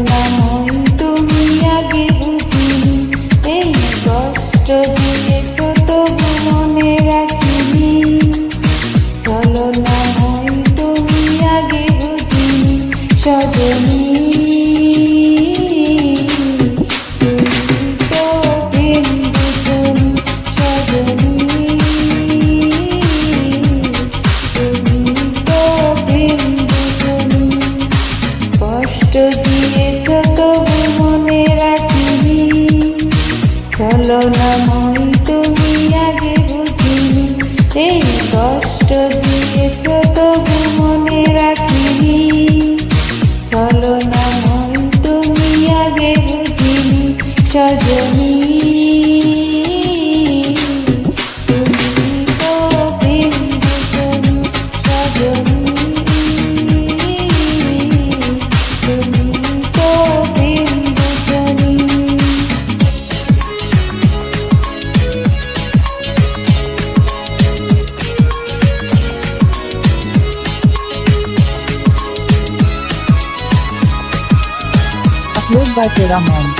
Tengah গেছ তবু মনে রাখিনি। চলো না মন তুমি আগে বুঝিনি Sajani vai ter a mão.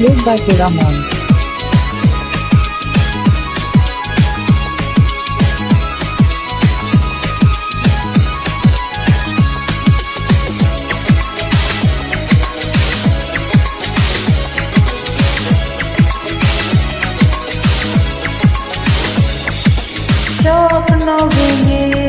played by Pheramon. স্বপ্ন ভেঙে